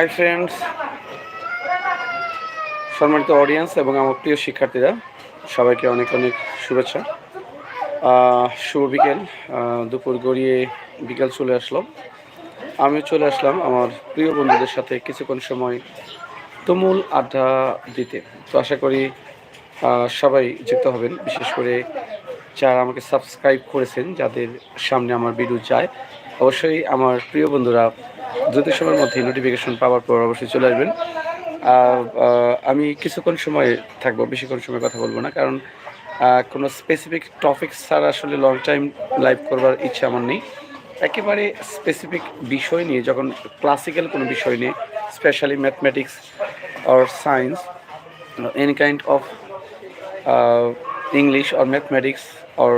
Hi friends সম্মানিত audience এবং আমার প্রিয় শিক্ষার্থীরা, সবাইকে অনেক অনেক শুভেচ্ছা। শুভ বিকেল। দুপুর গড়িয়ে বিকেল চলে আসলো। আমিও চলে আসলাম আমার প্রিয় বন্ধুদের সাথে কিছুক্ষণ সময় তুমুল আড্ডা দিতে। তো আশা করি সবাই যুক্ত হবেন। বিশেষ করে যারা আমাকে সাবস্ক্রাইব করেছেন, যাদের সামনে আমার ভিডিও যায়, অবশ্যই আমার প্রিয় বন্ধুরা দ্রুত সময়ের মধ্যে নোটিফিকেশন পাওয়ার পর অবশ্যই চলে আসবেন। আমি কিছুক্ষণ সময় থাকব, বেশিক্ষণ সময় কথা বলব না, কারণ কোনো স্পেসিফিক টপিক ছাড়া আসলে লং টাইম লাইভ করবার ইচ্ছা আমার নেই। একেবারে স্পেসিফিক বিষয় নিয়ে, যখন ক্লাসিক্যাল কোনো বিষয় নিয়ে specially mathematics or science any kind of English or mathematics or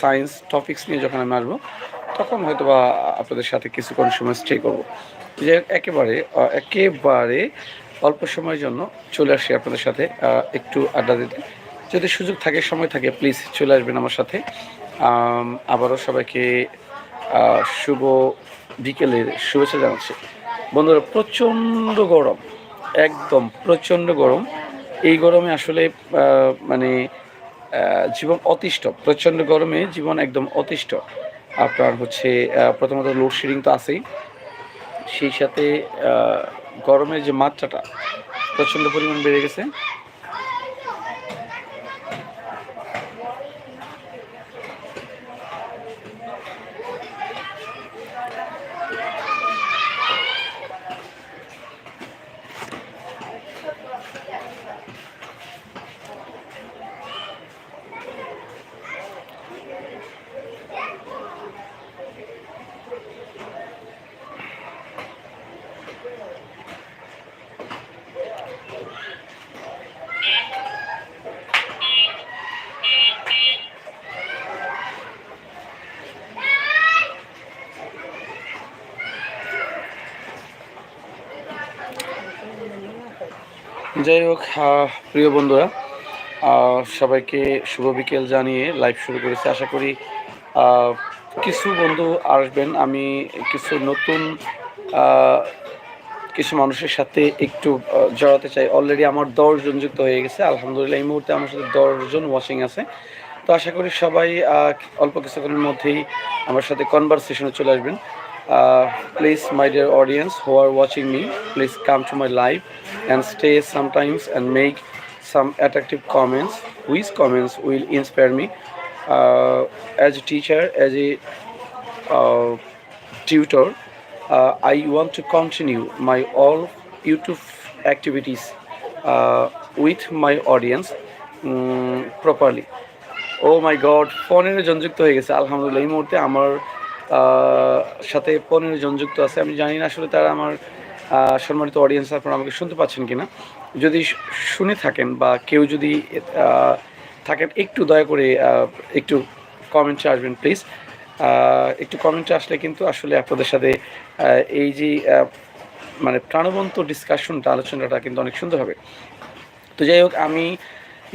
science topics নিয়ে যখন আমি আসব তখন হয়তো বা আপনাদের সাথে কিছুক্ষণ সময় স্টে করব। যে একেবারে একেবারে অল্প সময়ের জন্য চলে আসি আপনাদের সাথে একটু আড্ডা দিতে। যদি সুযোগ থাকে, সময় থাকে প্লিজ চলে আসবেন আমার সাথে। আবারও সবাইকে শুভ বিকেলের শুভেচ্ছা জানাচ্ছি। বন্ধুরা, প্রচণ্ড গরম, একদম প্রচণ্ড গরম। এই গরমে আসলে মানে জীবন অতিষ্ঠ, প্রচণ্ড গরমে জীবন একদম অতিষ্ঠ। আপনার হচ্ছে প্রথমত লোডশেডিং তো আছেই। সেই সাথে গরমের যে মাত্রাটা প্রচণ্ড পরিমাণ বেড়ে গেছে। যাই হোক প্রিয় বন্ধুরা সবাইকে শুভ বিকেল জানিয়ে লাইভ শুরু করেছি। আশা করি কিছু বন্ধু আসবেন। আমি কিছু নতুন কিছু মানুষের সাথে একটু জড়াতে চাই। অলরেডি আমার দশজন যুক্ত হয়ে গেছে। আলহামদুলিল্লাহ, এই মুহূর্তে আমার সাথে দশজন ওয়াচিং আছে। তো আশা করি সবাই অল্প কিছুক্ষণের মধ্যেই আমার সাথে কনভারসেশনে চলে আসবেন। Please my dear audience who are watching me please come to my live and stay sometimes and make some attractive comments which comments will inspire me uh, as a teacher as a uh, tutor uh, i want to continue my all youtube activities uh, with my audience um, properly oh my god পনেরো জন যুক্ত হয়ে গেছে আলহামদুলিল্লাহ এই মুহূর্তে আমার সাথে পনেরো জন যুক্ত আছে। আমি জানি না আসলে তারা আমার সম্মানিত অডিয়েন্স আপনারা আমাকে শুনতে পাচ্ছেন কি না যদি শুনে থাকেন বা কেউ যদি থাকেন, একটু দয়া করে একটু কমেন্টে আসবেন প্লিজ একটু কমেন্টে আসলে কিন্তু আসলে আপনাদের সাথে এই যে মানে প্রাণবন্ত ডিসকাশনটা আলোচনাটা কিন্তু অনেক সুন্দর হবে। তো যাই হোক, আমি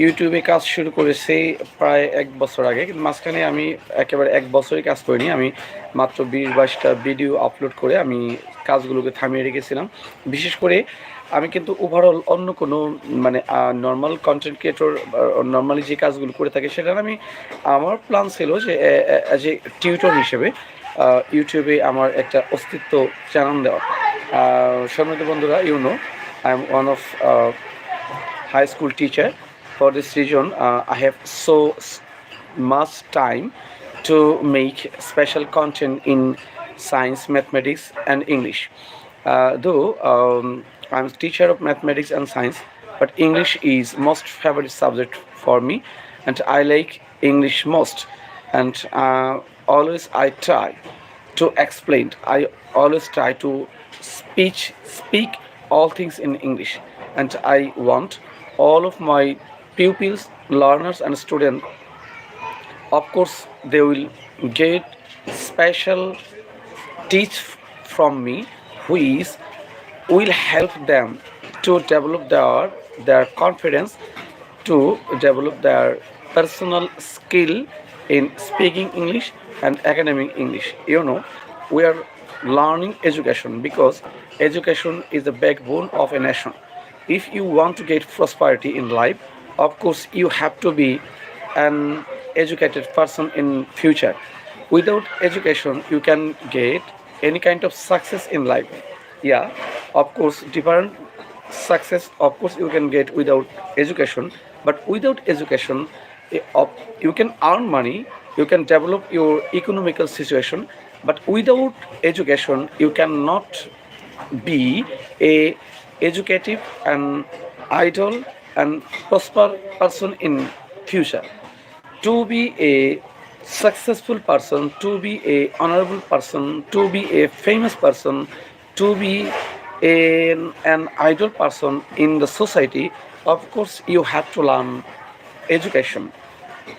ইউটিউবে কাজ শুরু করেছি প্রায় এক বছর আগে, কিন্তু মাঝখানে আমি একেবারে এক বছরই কাজ করিনি। আমি মাত্র বিশ বাইশটা ভিডিও আপলোড করে আমি কাজগুলোকে থামিয়ে রেখেছিলাম। বিশেষ করে আমি কিন্তু ওভারঅল অন্য কোনো মানে নর্মাল কন্টেন্ট ক্রিয়েটর নর্মালি যে কাজগুলো করে থাকি সেটা আমি, আমার প্ল্যান ছিল যে অ্যাজ এ টিউটর হিসেবে ইউটিউবে আমার একটা অস্তিত্ব চ্যানেল দেওয়া। সম্মানিত বন্ধুরা you know I am one of high school teacher. For this reason, uh, I have so much time to make special content in science, mathematics, and English. Uh, though um, I'm teacher of mathematics and science, but English is most favorite subject for me, and I like English most. And uh, always I try to explain. I always try to speech speak all things in English, and I want all of my pupils, learners, and students. Of course, they will get special teach from me, which will help them to develop their their confidence, to develop their personal skill in speaking English and academic English. You know, we are learning education because education is the backbone of a nation. If you want to get prosperity in life, of course, you have to be an educated person in future. Without education, you can get any kind of success in life. Yeah, of course, different success of course you can get without education but without education eh, you can earn money you can develop your economical situation but without education you cannot be a educative and idle and prosper person in future. To be a successful person to be a honorable person to be a famous person to be an, an person in the society of course you have to learn education.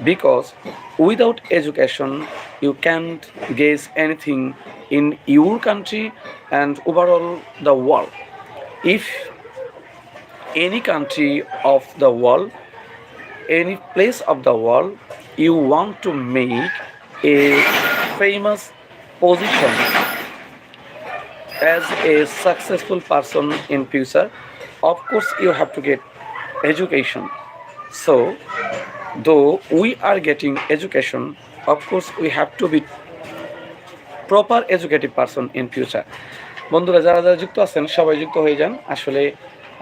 Because without education you can't guess anything in your country and overall the world. If any country of the world any place of the world you want to make a famous position as a successful person in future of course you have to get education so though we are getting education of course we have to be proper educative person in future বন্ধুরা যারা যারা যুক্ত আছেন সবাই যুক্ত হয়ে যান আসলে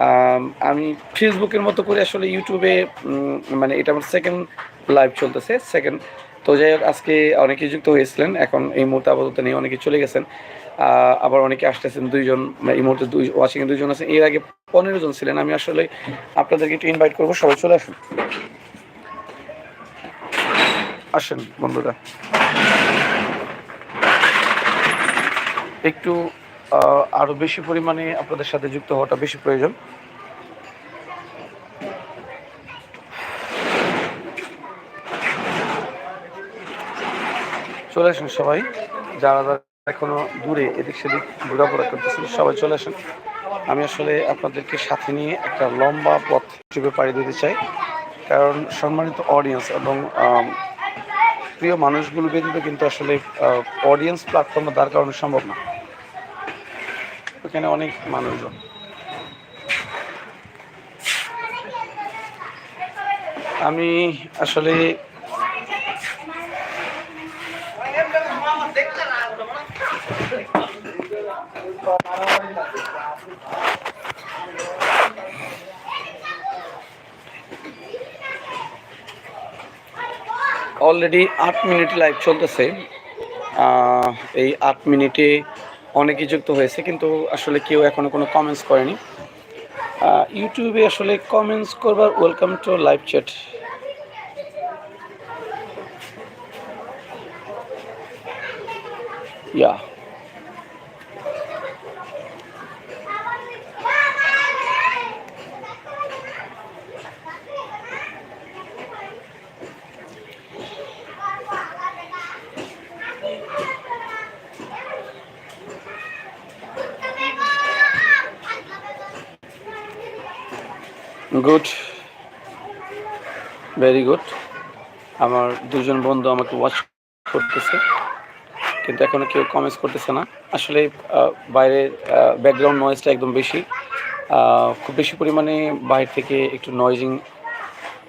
আম, ফেসবুকের মতো করে আসলে ইউটিউবে মানে এটা আমার সেকেন্ড লাইভ চলতেছে সেকেন্ড তো যাই হোক আজকে অনেকে যুক্ত হয়েছিলেন এখন এই মুহূর্তে আপাতত নেই অনেকে চলে গেছেন। আবার অনেকে আসতেছেন দুইজন মানে এই মুহূর্তে দুই ওয়াচিংয়ে দুইজন আছেন। এর আগে পনেরো জন ছিলেন আমি আসলে আপনাদেরকে একটু ইনভাইট করব সবাই চলে আসুন। আসেন বন্ধুরা। একটু আহ, আরও বেশি পরিমাণে আপনাদের সাথে যুক্ত হওয়াটা বেশি প্রয়োজন। চলে আসুন সবাই যারা যারা এখনও দূরে এদিক সেদিক ঘোরাফেরা করতেছেন সবাই চলে আসেন। আমি আসলে আপনাদেরকে সাথে নিয়ে একটা লম্বা পথ চুপে পাড়ি দিতে চাই কারণ সম্মানিত অডিয়েন্স এবং প্রিয় মানুষগুলো ব্যতীত কিন্তু আসলে অডিয়েন্স প্ল্যাটফর্মে দাঁড় করানো সম্ভব না। ওখানে অনেক মানুষজন। আমি আসলে অলরেডি আট মিনিট লাইভ চলতেছে। এই আট মিনিটে অনেকেই যুক্ত হয়েছে, কিন্তু আসলে কেউ এখনও কোনো কমেন্টস করেনি। ইউটিউবে আসলে কমেন্টস করবার welcome to live chat yeah good very good আমার দুজন বন্ধু আমাকে ওয়াচ করতেছে কিন্তু এখনও কেউ কমেন্টস করতেছে না। আসলে আহ, বাইরের ব্যাকগ্রাউন্ড নয়েজটা একদম বেশি। খুব বেশি পরিমাণে বাইরে থেকে একটু নয়েজিং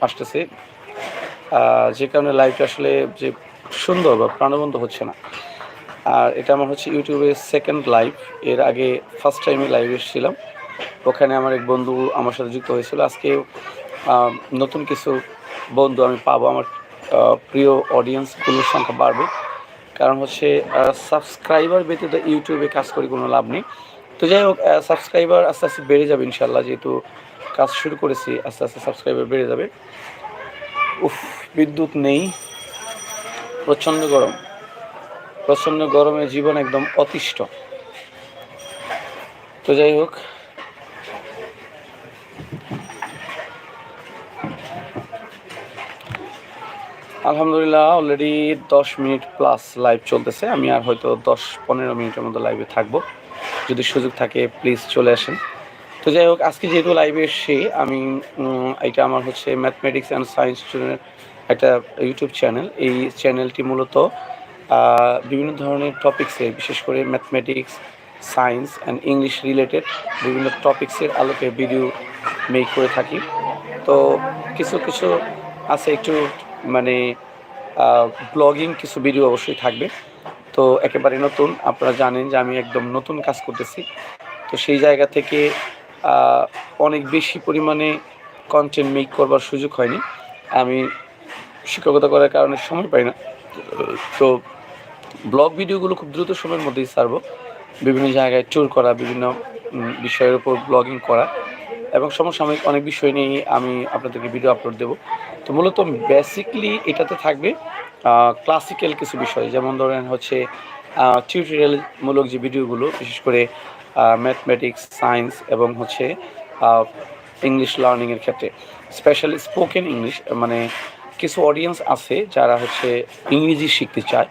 আসতেছে। যে কারণে লাইভটা আসলে যে সুন্দর বা প্রাণবন্ত হচ্ছে না। আর এটা আমার হচ্ছে ইউটিউবে সেকেন্ড লাইভ এর আগে ফার্স্ট টাইমে লাইভ এসেছিলাম। ওখানে আমার এক বন্ধু আমার সাথে যুক্ত হয়েছিল। আজকে নতুন কিছু বন্ধু আমি পাবো। আমার প্রিয় অডিয়েন্সগুলোর সংখ্যা বাড়বে। কারণ হচ্ছে সাবস্ক্রাইবার ব্যতীত ইউটিউবে কাজ করে কোনো লাভ নেই। তো যাই হোক সাবস্ক্রাইবার আস্তে আস্তে বেড়ে যাবে ইনশাল্লাহ যেহেতু কাজ শুরু করেছি, আস্তে আস্তে সাবস্ক্রাইবার বেড়ে যাবে। উফ, বিদ্যুৎ নেই। প্রচণ্ড গরম। প্রচণ্ড গরমে জীবন একদম অতিষ্ঠ। তো যাই হোক আলহামদুলিল্লাহ অলরেডি দশ মিনিট প্লাস লাইভ চলতেছে। আমি আর হয়তো দশ পনেরো মিনিটের মতো লাইভে থাকব। যদি সুযোগ থাকে প্লিজ চলে আসেন। তো যাই হোক, আজকে যেহেতু লাইভে এসে আমি এটা আমার হচ্ছে ম্যাথমেটিক্স অ্যান্ড সায়েন্স স্টুডেন্টের একটা ইউটিউব চ্যানেল এই চ্যানেলটি মূলত বিভিন্ন ধরনের টপিক্সে বিশেষ করে mathematics science and English related বিভিন্ন টপিক্সের আলোকে ভিডিও মেক করে থাকি। তো কিছু কিছু আছে একটু মানে ব্লগিং কিছু ভিডিও অবশ্যই থাকবে। তো একেবারে নতুন, আপনারা জানেন যে আমি একদম নতুন কাজ করতেছি। তো সেই জায়গা থেকে অনেক বেশি পরিমাণে কন্টেন্ট মেক করবার সুযোগ হয়নি। আমি শিক্ষকতা করার কারণে সময় পাই না। তো ব্লগ ভিডিওগুলো খুব দ্রুত সময়ের মধ্যেই ছাড়বো। বিভিন্ন জায়গায় ট্যুর করা, বিভিন্ন বিষয়ের উপর ব্লগিং করা। এবং সমসাময়িক অনেক বিষয় নিয়ে আমি আপনাদেরকে ভিডিও আপলোড দেবো। তো মূলত বেসিকলি এটাতে থাকবে ক্লাসিক্যাল কিছু বিষয়। যেমন ধরেন হচ্ছে টিউটোরিয়ালমূলক যে ভিডিওগুলো বিশেষ করে ম্যাথমেটিক্স সায়েন্স এবং হচ্ছে ইংলিশ লার্নিংয়ের ক্ষেত্রে। স্পেশালি স্পোকেন ইংলিশ মানে কিছু অডিয়েন্স আছে যারা হচ্ছে ইংরেজি শিখতে চায়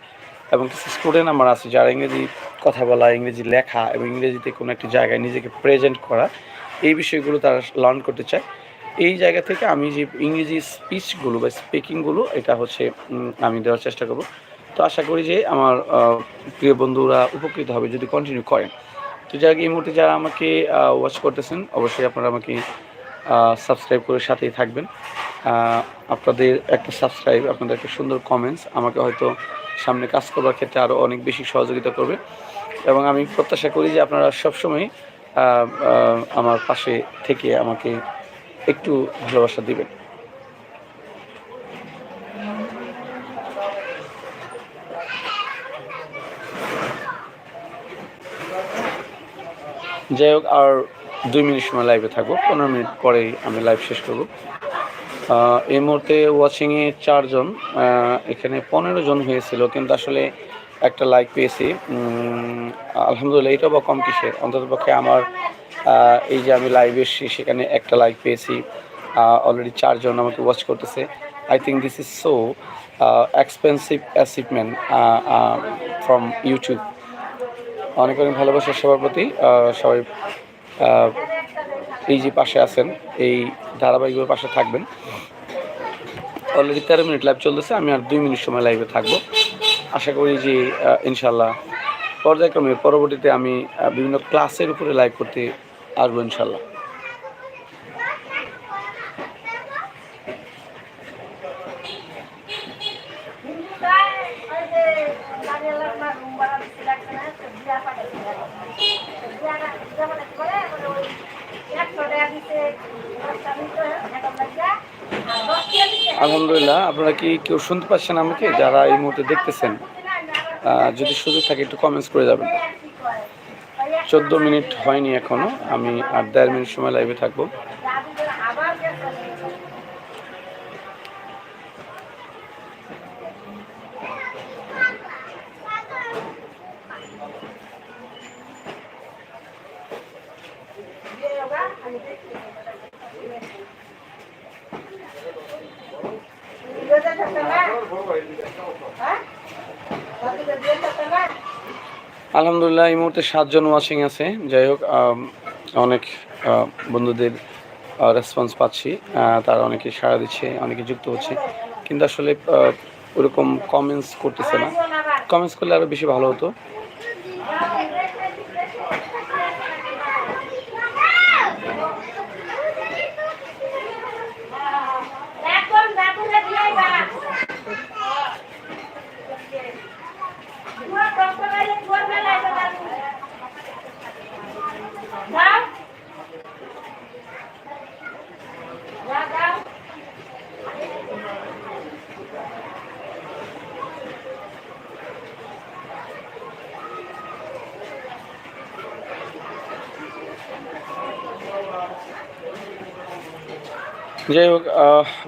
এবং কিছু স্টুডেন্ট আমার আছে যারা ইংরেজি কথা বলা, ইংরেজি লেখা এবং ইংরেজিতে কোনো একটি জায়গায় নিজেকে প্রেজেন্ট করা। এই বিষয়গুলো তারা লার্ন করতে চায়। এই জায়গা থেকে আমি যে ইংরেজি স্পিচগুলো বা স্পিকিংগুলো এটা হচ্ছে আমি দেওয়ার চেষ্টা করব। তো আশা করি যে আমার প্রিয় বন্ধুরা উপকৃত হবে যদি কন্টিনিউ করেন। তো যাই এই মুহূর্তে যারা আমাকে ওয়াচ করতেছেন, অবশ্যই আপনারা আমাকে সাবস্ক্রাইব করে সাথেই থাকবেন। আপনাদের একটা সাবস্ক্রাইব আপনাদের একটা সুন্দর কমেন্টস আমাকে হয়তো সামনে কাজ করবার ক্ষেত্রে আরও অনেক বেশি সহযোগিতা করবে। এবং আমি প্রত্যাশা করি যে আপনারা সবসময় আমার পাশে থেকে আমাকে একটু ভালোবাসা দিবেন। যাই হোক, আর দুই মিনিট সময় লাইভে থাকব। পনেরো মিনিট পরেই আমি লাইভ শেষ করব। এই মুহূর্তে ওয়াচিংয়ে চারজন এখানে পনেরো জন হয়েছিল, কিন্তু আসলে একটা লাইক পেয়েছি। আলহামদুলিল্লাহ এটা বা কম কিসের? অন্ততপক্ষে আমার এই যে আমি লাইভ এসেছি, সেখানে একটা লাইক পেয়েছি। অলরেডি চারজন আমাকে ওয়াচ করতেছে। I think this is so expensive achievement from YouTube অনেক অনেক ভালোবাসা সবার প্রতি। সবাই এই যে পাশে আছেন, এই ধারাবাহিকভাবে পাশে থাকবেন। অলরেডি তেরো মিনিট লাইভ চলতেছে, আমি আর দুই মিনিট সময় লাইভে থাকব। আশা করি যে ইনশাল্লাহ পর্যায়ক্রমে পরবর্তীতে আমি বিভিন্ন ক্লাসের উপরে লাইভ করতে আসব ইনশাল্লাহ আলহামদুলিল্লাহ, আপনারা কি কেউ শুনতে পাচ্ছেন আমাকে? যারা এই মুহূর্তে দেখতেছেন যদি সুযোগ থাকে একটু কমেন্টস করে যাবেন। চোদ্দ মিনিট হয়নি এখনও আমি আট দেড় মিনিট সময় লাইভে থাকব। আলহামদুলিল্লাহ, এই মুহূর্তে সাতজন ওয়াচিং আছে। যাই হোক অনেক বন্ধুদের রেসপন্স পাচ্ছি। তারা অনেকে সাড়া দিচ্ছে, অনেকে যুক্ত হচ্ছে। কিন্তু আসলে ওরকম কমেন্টস করতেছে না। কমেন্টস করলে আরও বেশি ভালো হতো। যাই হোক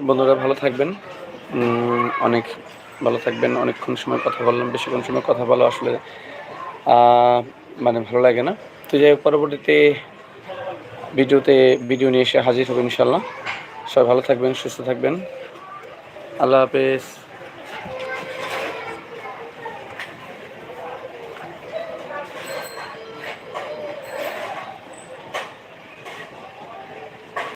বন্ধুরা ভালো থাকবেন। অনেক ভালো থাকবেন, অনেকক্ষণ সময় কথা বললাম, বেশিক্ষণ সময় কথা বলা আসলে মানে ভালো লাগে না। তো যাই হোক, পরবর্তীতে ভিডিওতে, ভিডিও নিয়ে এসে হাজির হবে ইনশাল্লাহ সবাই ভালো থাকবেন, সুস্থ থাকবেন। আল্লাহ হাফেজ।